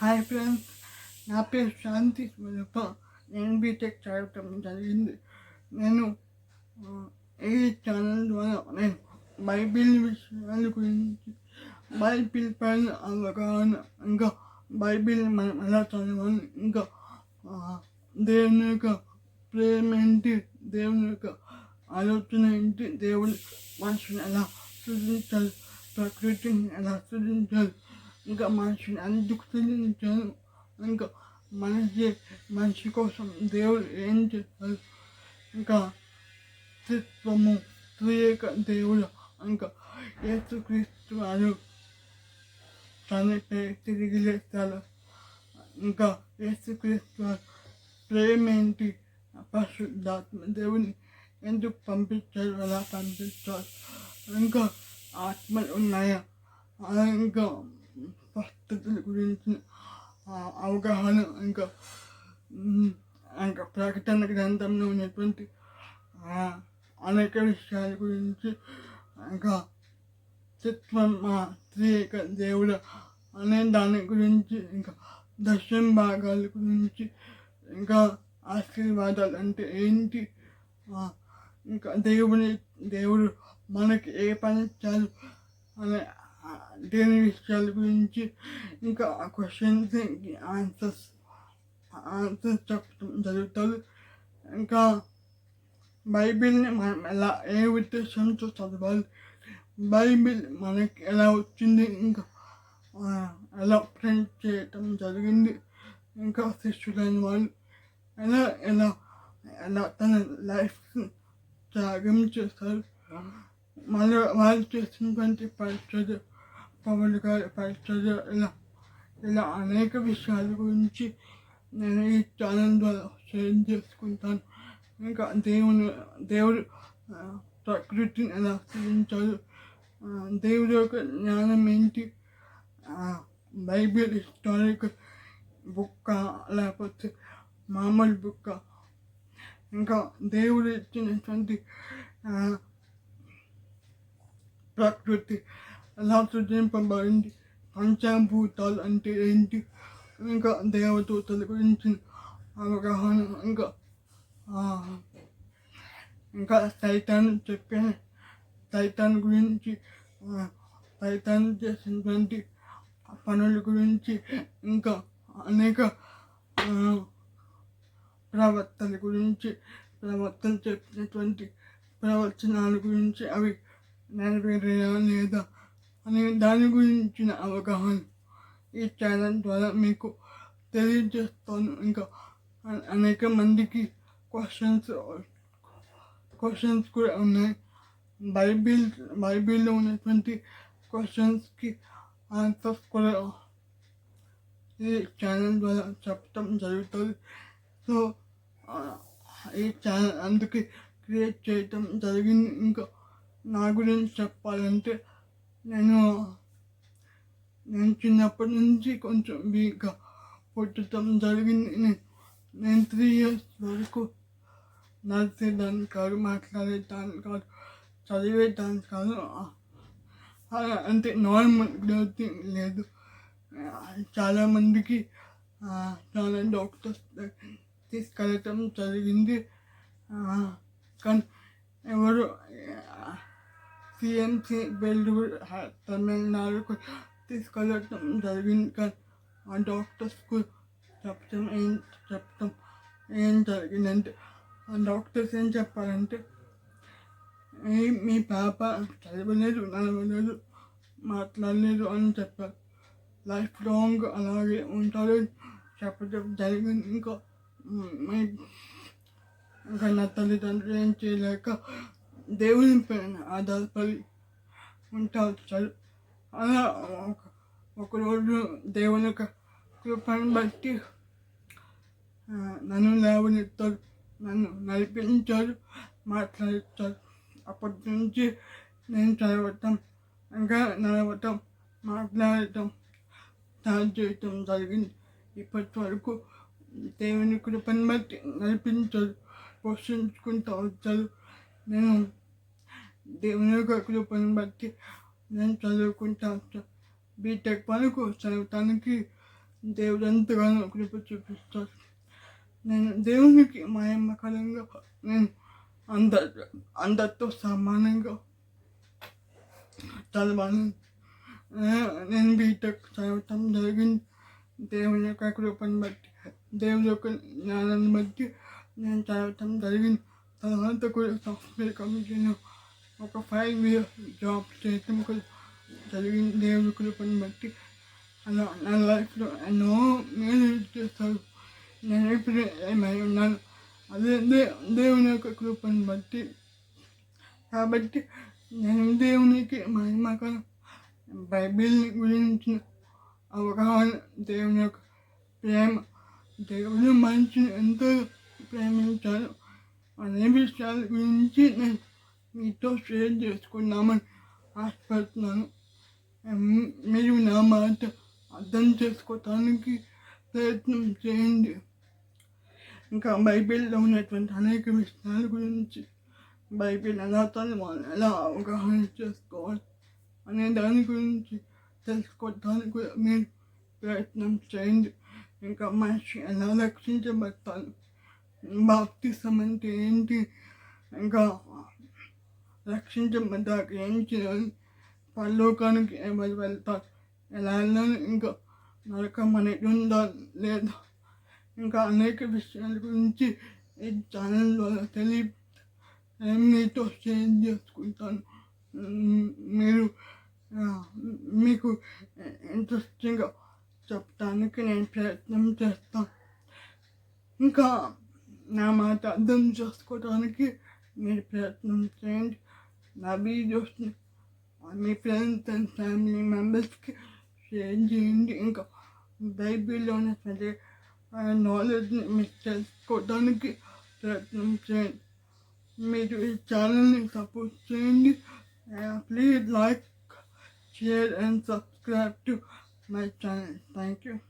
Hi friends నా పేరు శాంతి స్వరూప నేను బీటెక్ చదవటం జరిగింది నేను ఈ ఛానల్ ద్వారా నేను బైబిల్ విషయాల గురించి బైబిల్ పైన అవగాహన ఇంకా బైబిల్ మనం ఎలా చదవాలి ఇంకా దేవుని యొక్క ప్రేమ ఏంటి దేవుని యొక్క ఆలోచన ఏంటి దేవుని మనుషుని ఎలా సృజించాలి ప్రకృతిని ఎలా సృజించాలి ఇంకా మనిషిని ఎందుకు సృజించాలి ఇంకా మనిషి మనిషి కోసం దేవుడు ఏం చేస్తారు ఇంకా త్రిత్వము త్రియేక దేవుడు ఇంకా యేసుక్రీస్తు వారు తనపై తిరిగి లేస్తారు ఇంకా యేసుక్రీస్తు వారు ప్రేమ ఏంటి పరిశుద్ధాత్మ దేవుని ఎందుకు పంపించారు అలా పంపించారు ఇంకా ఆత్మలు ఉన్నాయా ఆ, ఇంకా పరిస్థితుల గురించి అవగాహన ఇంకా ఇంకా ప్రకటన గ్రంథంలో ఉన్నటువంటి అనేక విషయాల గురించి ఇంకా చిత్వం మా దేవుడు అనే దాని గురించి ఇంకా దర్శన భాగాల గురించి ఇంకా ఆశీర్వాదాలు అంటే ఏంటి? ఇంకా దేవుని దేవుడు మనకి ఏ పని ఇచ్చారు అనే దేని విషయాల గురించి ఇంకా ఆ క్వశ్చన్స్ ఆన్సర్స్ ఆన్సర్స్ చెప్పడం జరుగుతుంది. ఇంకా బైబిల్ని మనం ఎలా ఏ ఉద్దేశంతో చదవాలి? బైబిల్ మనకి ఎలా వచ్చింది? ఇంకా ఎలా ప్రింట్ చేయటం జరిగింది? ఇంకా శిష్యులైన వాళ్ళు ఎలా ఎలా ఎలా తన లైఫ్ త్యాగం చేస్తారు? మళ్ళీ వాళ్ళు చేసినటువంటి పరిచయం పవన్ గారి పరిచర్య ఇలా ఇలా అనేక విషయాల గురించి నేను ఈ ఛానల్ ద్వారా షేర్ చేసుకుంటాను. ఇంకా దేవుని దేవుడు ప్రకృతిని ఎలా సృజించారు దేవుడు దేవుడి యొక్క జ్ఞానం ఏంటి? బైబిల్ హిస్టారికల్ బుక్క లేకపోతే మామూలు బుక్క ఇంకా దేవుడు ఇచ్చినటువంటి ప్రకృతి ఎలా సృజింపబడింది పంచభూతాలు అంటే ఏంటి? ఇంకా దేవదూతల గురించి అవగాహన ఇంకా ఇంకా సైతాన్ చెప్పే సైతాన్ గురించి సైతాన్ చేసినటువంటి పనుల గురించి ఇంకా అనేక ప్రవర్తన గురించి ప్రవర్తన చెప్పినటువంటి ప్రవచనాల గురించి అవి నెరవేరేయా లేదా? అనే దాని గురించిన అవగాహన ఈ ఛానల్ ద్వారా మీకు తెలియజేస్తాను. ఇంకా అనేక మందికి క్వశ్చన్స్ క్వశ్చన్స్ కూడా ఉన్నాయి. బైబిల్ బైబిల్లో ఉన్నటువంటి క్వశ్చన్స్కి ఆన్సర్స్ కూడా ఈ ఛానల్ ద్వారా చెప్పటం జరుగుతుంది. సో ఈ ఛానల్ అందుకే క్రియేట్ చేయటం జరిగింది. ఇంకా నా గురించి చెప్పాలంటే నేను నేను చిన్నప్పటి నుంచి కొంచెం వీక్గా పుట్టడం జరిగింది. నేను నేను త్రీ ఇయర్స్ వరకు నడిచేదాన్ని కాదు మాట్లాడేదాన్ని కాదు చదివేదాన్ని కాదు. అంటే నార్మల్ గ్రోతింగ్ లేదు. చాలామందికి చాలా డాక్టర్స్ తీసుకెళ్ళటం జరిగింది. కానీ ఎవరు సిఎంసి బెల్గూర్ తమిళనాడుకు తీసుకెళ్ళటం జరిగింది. కానీ ఆ డాక్టర్స్కు చెప్పడం ఏం చెప్పడం ఏం జరిగిందంటే ఆ డాక్టర్స్ ఏం చెప్పారంటే "ఏ, మీ పాప చదవలేదు నడవలేదు మాట్లాడలేదు అని చెప్పారు. లైఫ్ లాంగ్ అలాగే ఉంటారు చెప్పడం జరిగింది. ఇంకా ఇంకా నా తల్లిదండ్రులు ఏం చేయలేక దేవుని పైన ఆధారపడి ఉంటారు చదువు అలా ఒక ఒకరోజు దేవుని యొక్క కృపను బట్టి నన్ను లేవనెత్తారు నన్ను నడిపించారు మాట్లాడిస్తారు అప్పటి నుంచి నేను చదవటం ఇంకా నడవటం మాట్లాడటం స్టార్ట్ చేయటం జరిగింది. ఇప్పటి వరకు దేవుని కృపను బట్టి నడిపించారు పోషించుకుంటూ వచ్చారు నేను దేవుని యొక్క కృపను బట్టి నేను చదువుకుంటా వచ్చాను బీటెక్ వరకు చదవటానికి దేవుడు ఎంతగానో కృప చూపిస్తాడు నేను దేవునికి మహిమకరంగా నేను అంద అందరితో సమానంగా చదవాలి ఆ, నేను బీటెక్ చదవటం జరిగింది దేవుని యొక్క కృపను బట్టి దేవుని యొక్క జ్ఞానాన్ని బట్టి నేను చదవటం జరిగింది తర్వాత కూడా సాఫ్ట్వేర్ కంపెనీలో ఒక ఫైవ్ ఇయర్స్ జాబ్ చేయటం కూడా జరిగింది దేవుని కృపను బట్టి అలా నా లైఫ్లో ఎన్నో మేలు చేస్తాడు నేను ఇప్పుడు ఏమై ఉన్నాను అదే దే దేవుని యొక్క కృపను బట్టి కాబట్టి నేను దేవునికి మహిమకరం బైబిల్ గురించిన అవగాహన దేవుని యొక్క ప్రేమ దేవుని మనిషిని ఎంతో ప్రేమించాను అనే విషయాల గురించి నేను మీతో షేర్ చేసుకున్నామని ఆశపడుతున్నాను మీరు నా మాట అర్థం చేసుకోవటానికి ప్రయత్నం చేయండి ఇంకా బైబిల్లో ఉన్నటువంటి అనేక విషయాల గురించి బైబిల్ ఎలా చదవాలి ఎలా అవగాహన చేసుకోవాలి అనే దాని గురించి తెలుసుకోవడానికి కూడా మీరు ప్రయత్నం చేయండి ఇంకా మనిషి ఎలా రక్షించబడతాను బాప్తిసం అంటే ఏంటి ఇంకా రక్షించబడ్డాక ఏం చేయాలి పరలోకానికి ఎవరు వెళ్తారు ఎలా వెళ్ళాలి ఇంకా నరకం అనేది ఉందా లేదా ఇంకా అనేక విషయాల గురించి ఈ ఛానల్ ద్వారా తెలియ నేను మీతో షేర్ చేసుకుంటాను మ్, మీరు ఆ, మీకు ఇంట్రెస్టింగ్గా చెప్పడానికి నేను ప్రయత్నం చేస్తాను ఇంకా నా మాట అర్థం చేసుకోవడానికి మీరు ప్రయత్నం చేయండి my videos, and my friends and family members changing in Babylon and knowledge mistakes, could only get certain change. Maybe challenging support change. Uh, please like, share, and subscribe to my channel. Thank you.